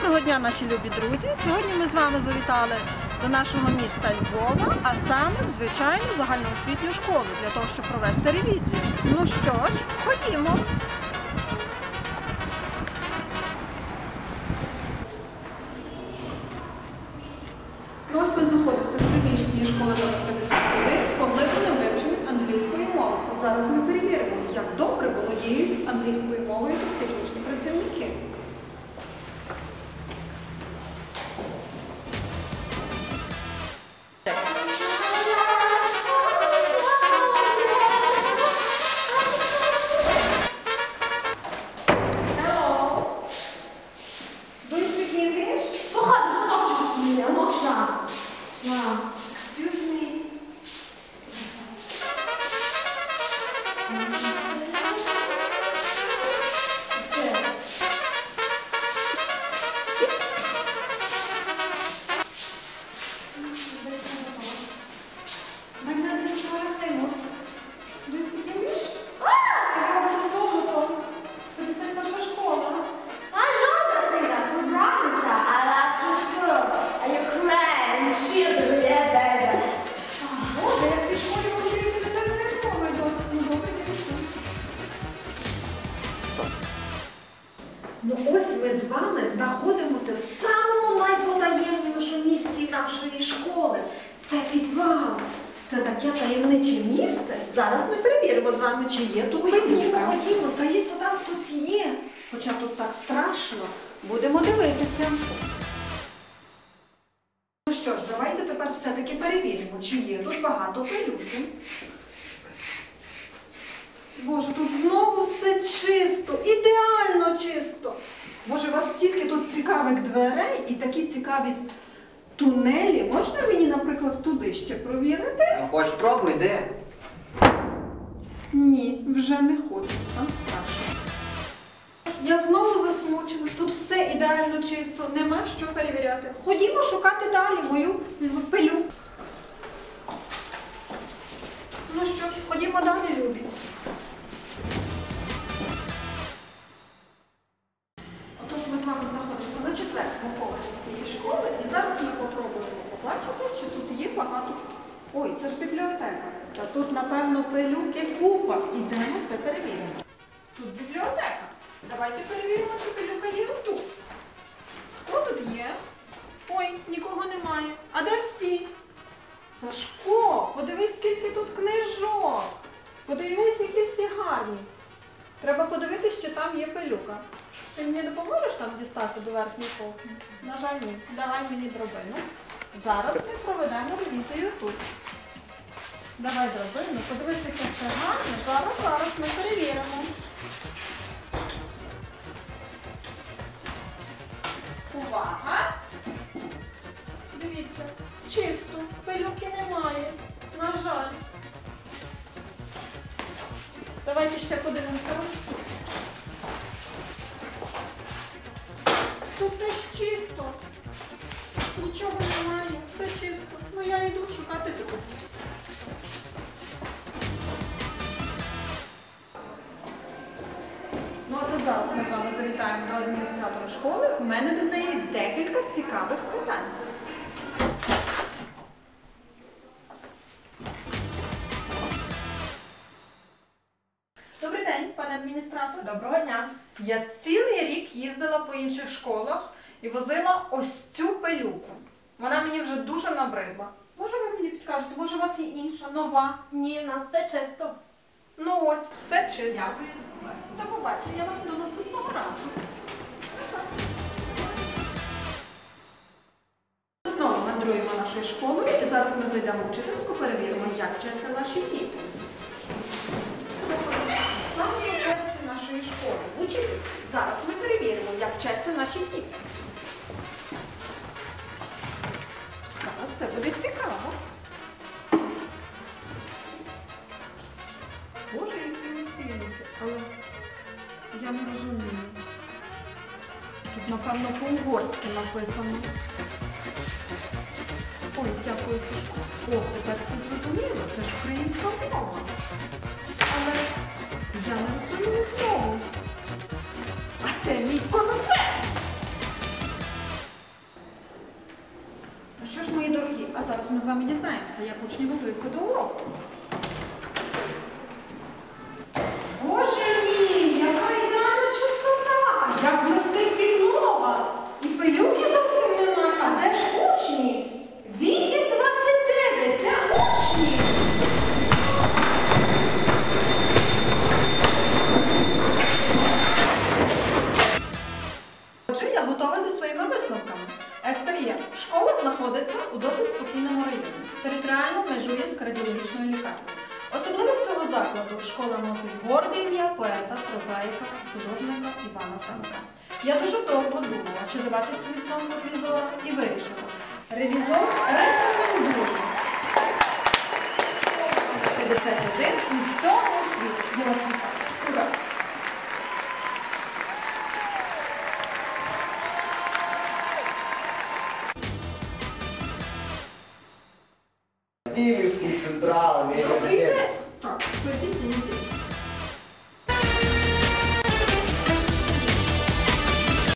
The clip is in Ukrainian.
Доброго дня, наші любі друзі! Сьогодні ми з вами завітали до нашого міста Львова, а саме в звичайну загальноосвітню школу для того, щоб провести ревізію. Ну що ж, ходімо. Ось ми знаходимося в приміщенні школи номер 51 з поглибленим вивченням англійської мови. Зараз ми перевіримо, як добре володіють англійською мовою Mandan bir olarak da yok. Ми з вами знаходимося в самому найпотаємнішому місці нашої школи. Це підвал. Це таке таємниче місце. Зараз ми перевіримо з вами, чи є тут пилюка. ходімо, здається, там хтось є. Хоча тут так страшно. Будемо дивитися. Ну що ж, давайте тепер все-таки перевіримо, чи є тут багато пилюки. Боже, тут знову все чисто, ідеально чисто. Боже, у вас стільки тут цікавих дверей і такі цікаві тунелі. Можна мені, наприклад, туди ще провірити? Ну, хоч пробуй, де? Ні, вже не хочу, там страшно. Я знову засмучена, тут все ідеально чисто, нема що перевіряти. Ходімо шукати далі мою пилю. Школи, і зараз ми попробуємо побачити, чи тут є багато. Ой, це ж бібліотека. Та тут, напевно, пилюки купа. Ідемо це перевіримо. Тут бібліотека. Давайте перевіримо, чи пилюка Треба подивитися, чи там є пилюка. Ти мені допоможеш там дістати до верхньої полки? На жаль, ні. Давай мені дробину. Зараз ми проведемо ревізію тут. Давай дробину, подивись, яке Давайте ще подивимося ось тут. Тут теж чисто. Нічого немає, все чисто. Ну я йду шукати друзів. Ну, а за зараз ми з вами завітаємо до адміністратора школи. В мене до неї декілька цікавих питань. Доброго дня. Я цілий рік їздила по інших школах і возила ось цю пилюку. Вона мені вже дуже набридла. Може, ви мені підкажете, може, у вас є інша, нова? Ні, в нас все чисто. Ну ось, все чисто. Дякую. До побачення вам до наступного разу. Знову мандруємо нашою школою і зараз ми зайдемо в вчительську, перевіримо, як вчаться наші діти. Наші діти. Зараз це буде цікаво. Боже, які оцінки, але я не розумію. Тут, напевно, по-угорськи написано. Ой, дякую, Сашко. О, тепер все зрозуміло, це ж українська мова. Але я не розумію знову. а зараз ми з вами дізнаємося, як учні готуються до уроку. Закладу школа носить горде ім'я поета, прозаїка, художника Івана Франка. Я дуже довго думала, чи давати цю відзнаку ревізора, і вирішила. Ревізор рекомендує. 51 у всьому світі. Я вас вітаю. Ура! Дійний